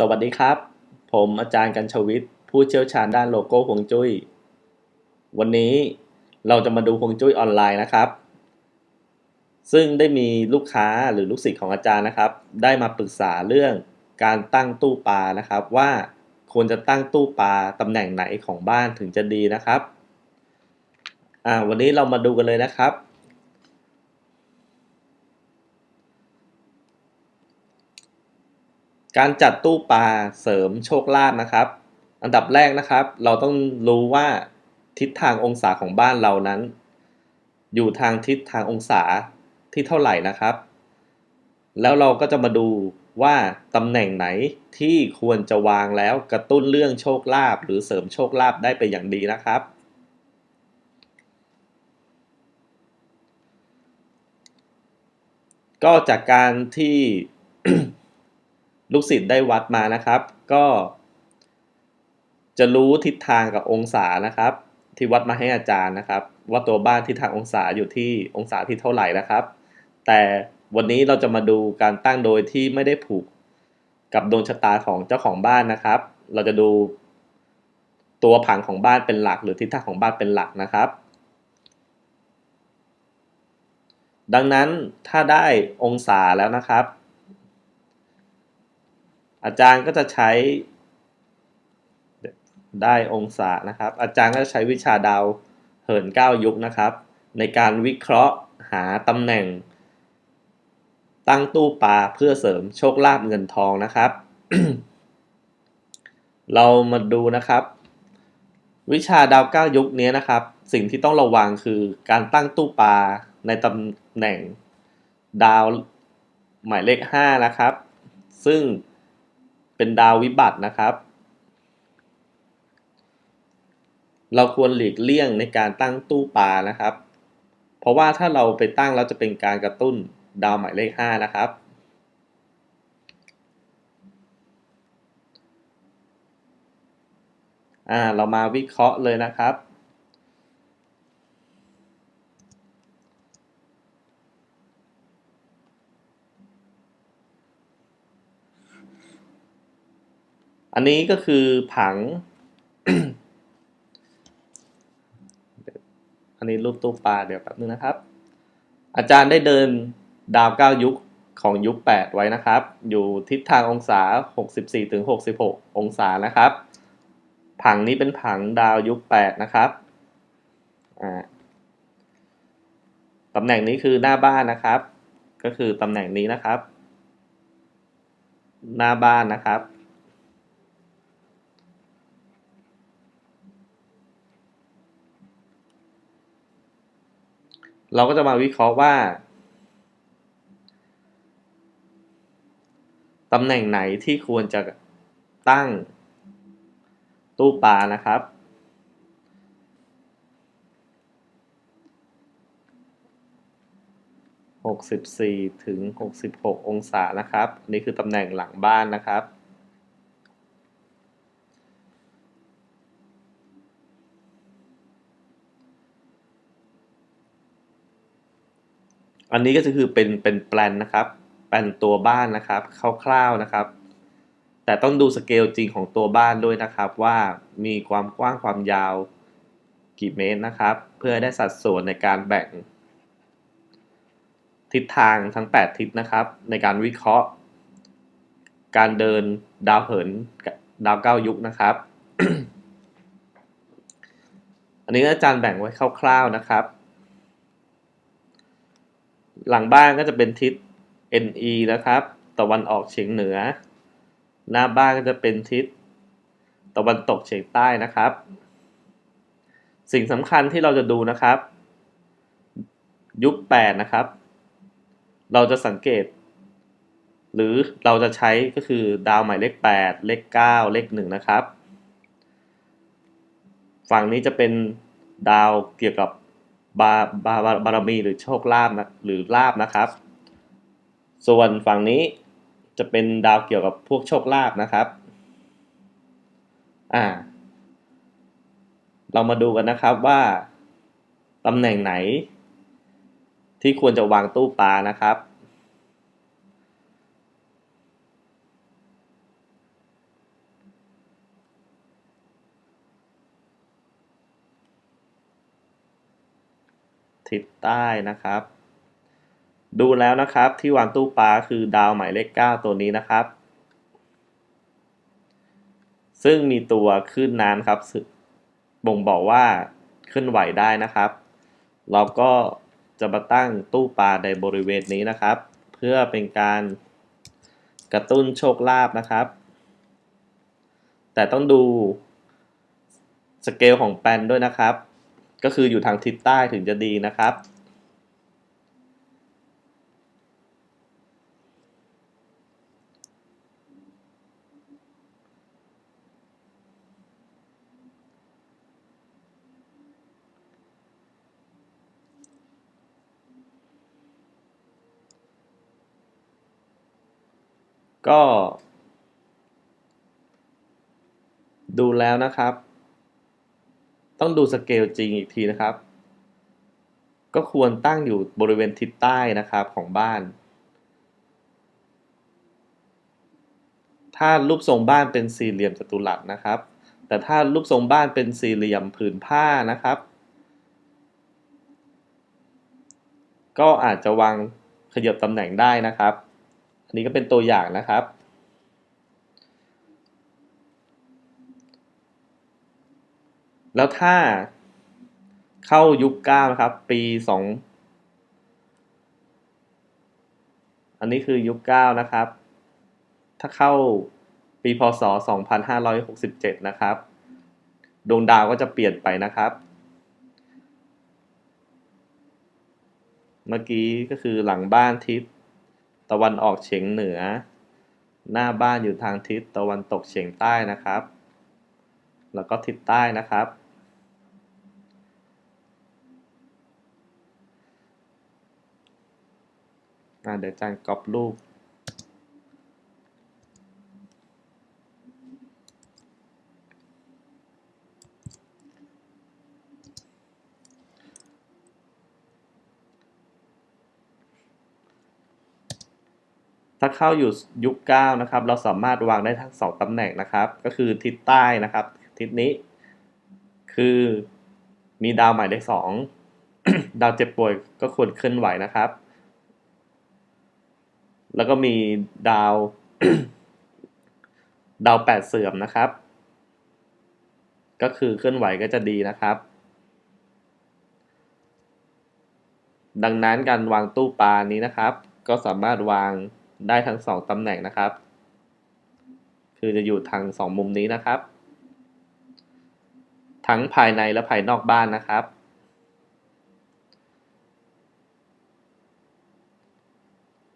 สวัสดีครับ ผมอาจารย์กัญชวิทย์ผู้เชี่ยวชาญด้านโลโก้ฮวงจุ้ย วันนี้เราจะมาดูฮวงจุ้ยออนไลน์นะครับ ซึ่งได้มีลูกค้าหรือลูกศิษย์ของอาจารย์นะครับ ได้มาปรึกษาเรื่องการตั้งตู้ปลานะครับ ว่าควรจะตั้งตู้ปลาตำแหน่งไหนของบ้านถึงจะดีนะครับ อ่าวันนี้เรามาดูกันเลยนะครับ การจัดตู้ปลาเสริมโชคลาภนะครับ อันดับแรกนะครับ เราต้องรู้ว่าทิศทางองศาของบ้านเรานั้น อยู่ทางทิศทางองศาที่เท่าไหร่นะครับ แล้วเราก็จะมาดูว่าตำแหน่งไหนที่ควรจะวางแล้วกระตุ้นเรื่องโชคลาภหรือเสริมโชคลาภได้เป็นอย่างดีนะครับ ก็จากการที่ ลูกศิษย์ได้วัดมานะครับ ก็ จะรู้ทิศทางกับองศานะครับ ที่วัดมาให้อาจารย์นะครับ ว่าตัวบ้านทิศทางองศาอยู่ที่องศาที่เท่าไหร่นะครับ แต่วันนี้เราจะมาดูการตั้งโดยที่ไม่ได้ผูกกับดวงชะตาของเจ้าของบ้านนะครับ เราจะดูตัวผังของบ้านเป็นหลัก หรือทิศทางของบ้านเป็นหลักนะครับ ดังนั้นถ้าได้องศาแล้วนะครับ อาจารย์ก็จะใช้ได้องศานะครับ อาจารย์ก็จะใช้วิชาดาวเหินเก้ายุคนะครับ ในการวิเคราะห์หาตำแหน่ง ตั้งตู้ปลาเพื่อเสริมโชคลาภเงินทองนะครับ เรามาดูนะครับ วิชาดาวเก้ายุคนี้นะครับ สิ่งที่ต้องระวังคือการตั้งตู้ปลาในตำแหน่งดาวหมายเลขห้านะครับ ซึ่ง เป็นดาววิบัตินะครับ เราควรหลีกเลี่ยงในการตั้งตู้ปลานะครับ เพราะว่าถ้าเราไปตั้งเราจะเป็นการกระตุ้นดาวหมายเลข 5 นะครับ อ่า เรามาวิเคราะห์เลยนะครับ อันนี้ก็คือผัง อันนี้รูปตู้ปลาเดี๋ยวแป๊บนึงนะครับ อาจารย์ได้เดินดาวเก้ายุคของยุค 8 ไว้นะครับ อยู่ทิศทางองศา 64ถึง66 องศานะครับ ผังนี้เป็นผังดาวยุค 8 นะครับตำแหน่งนี้คือหน้าบ้านนะครับ ก็คือตำแหน่งนี้นะครับ หน้าบ้านนะครับ เราก็จะมาวิเคราะห์ว่าตำแหน่งไหนที่ควรจะตั้งตู้ปลานะครับ 64 ถึง 66 องศานะครับ นี่คือตำแหน่งหลังบ้านนะครับ อันนี้ก็จะคือเป็นเป็นแปลนนะครับแปลนตัวบ้านนะครับคร่าวๆนะครับ แต่ต้องดูสเกลจริงของตัวบ้านด้วยนะครับ ว่ามีความกว้างความยาวกี่เมตรนะครับ เพื่อได้สัดส่วนในการแบ่ง ทิศทางทั้ง 8 ทิศนะครับ ในการวิเคราะห์ การเดินดาวเหินดาวเก้ายุคนะครับ อันนี้อาจารย์แบ่งไว้คร่าวๆนะครับ หลังบ้านก็จะเป็นทิศ NE นะครับ ตะวันออกเฉียงเหนือ หน้าบ้านก็จะเป็นทิศ ตะวันตกเฉียงใต้นะครับ สิ่งสำคัญที่เราจะดูนะครับ ยุค8นะครับ เราจะสังเกต หรือเราจะใช้ก็คือดาวหมายเลข 8 เลข 9 เลข 1 นะครับ ฝั่งนี้จะเป็นดาวเกี่ยวกับ บาบาบารมีหรือโชคลาภนะหรือลาบนะครับ ส่วนฝั่งนี้จะเป็นดาวเกี่ยวกับพวกโชคลาภนะครับอ่าเรามาดูกันนะครับว่าตำแหน่งไหน ที่ควรจะวางตู้ปลานะครับ ทิศใต้นะครับ ดูแล้วนะครับที่วางตู้ปลาคือดาวหมายเลข 9 ตัวนี้นะครับ ซึ่งมีตัวขึ้นน้ำครับ บ่งบอกว่าขึ้นไหวได้นะครับ เราก็จะมาตั้งตู้ปลาในบริเวณนี้นะครับ เพื่อเป็นการกระตุ้นโชคลาภนะครับ แต่ต้องดูสเกลของแปลนด้วยนะครับ ก็คืออยู่ทางทิศใต้ถึงจะดีนะครับ ก็ ดูแล้วนะครับ ต้องดูสเกลจริงอีกทีนะครับ ก็ควรตั้งอยู่บริเวณทิศใต้นะครับของบ้าน ถ้ารูปทรงบ้านเป็นสี่เหลี่ยมจัตุรัสนะครับ แต่ถ้ารูปทรงบ้านเป็นสี่เหลี่ยมผืนผ้านะครับก็อาจจะวางขยับตำแหน่งได้นะครับ อันนี้ก็เป็นตัวอย่างนะครับ แล้วถ้าเข้ายุคเก้านะครับ ปีสองอันนี้คือยุคเก้านะครับ ถ้าเข้าปีพศ 2567 นะครับ ดวงดาวก็จะเปลี่ยนไปนะครับ เมื่อกี้ก็คือหลังบ้านทิศตะวันออกเฉียงเหนือ หน้าบ้านอยู่ทางทิศตะวันตกเฉียงใต้นะครับ แล้วก็ทิศใต้นะครับ อ่า เดี๋ยวอาจารย์ก๊อปรูปถ้าเข้าอยู่ยุคเก้านะครับ เราสามารถวางได้ทั้งสองตำแหน่งนะครับ ก็คือทิศใต้นะครับ ทิศนี้ คือมีดาวหมายเลขสองดาวเจ็บป่วยก็ควรเคลื่อนไหวนะครับ แล้วก็มีดาว ดาวแปดเสื่อมนะครับ ก็คือเคลื่อนไหวก็จะดีนะครับ ดังนั้นการวางตู้ปลานี้นะครับ ก็สามารถวางได้ทั้งสองตำแหน่งนะครับ คือจะอยู่ทางสองมุมนี้นะครับ ทั้งภายในและภายนอกบ้านนะครับ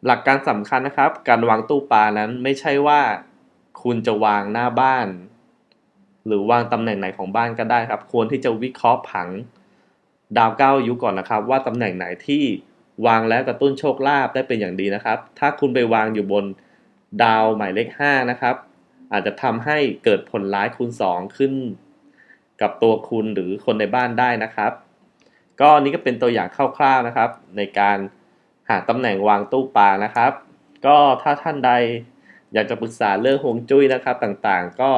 หลักการสำคัญนะครับ การวางตู้ปลานั้นไม่ใช่ว่าคุณจะวางหน้าบ้าน หรือวางตำแหน่งไหนของบ้านก็ได้ครับ ควรที่จะวิเคราะห์ผังดาวเก้ายุก่อนนะครับ ว่าตำแหน่งไหนที่วางแล้วกระตุ้นโชคลาภได้เป็นอย่างดีนะครับ ถ้าคุณไปวางอยู่บนดาวหมายเลข5นะครับ อาจจะทำให้เกิดผลร้ายคูณ 2 ขึ้น กับตัวคุณหรือคนในบ้านได้นะครับ ก็นี่ก็เป็นตัวอย่างคร่าวๆนะครับ ในการ หาตำแหน่งวางตู้ปลานะครับ ก็ถ้าท่านใดอยากจะปรึกษาเรื่องฮวงจุ้ยนะครับต่างๆ ก็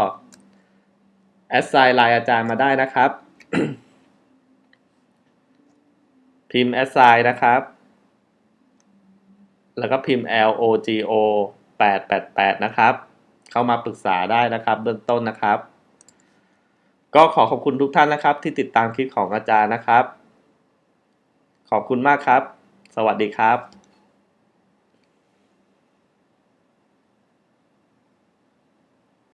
แอดไซน์ไลน์อาจารย์มาได้นะครับ พิมพ์แอดไซน์นะครับ แล้วก็พิมพ์ L O G O 888 นะครับ เข้ามาปรึกษาได้นะครับ เบื้องต้นนะครับ ก็ขอขอบคุณทุกท่านนะครับ ที่ติดตามคลิปของอาจารย์นะครับ ขอบคุณมากครับ สวัสดีครับ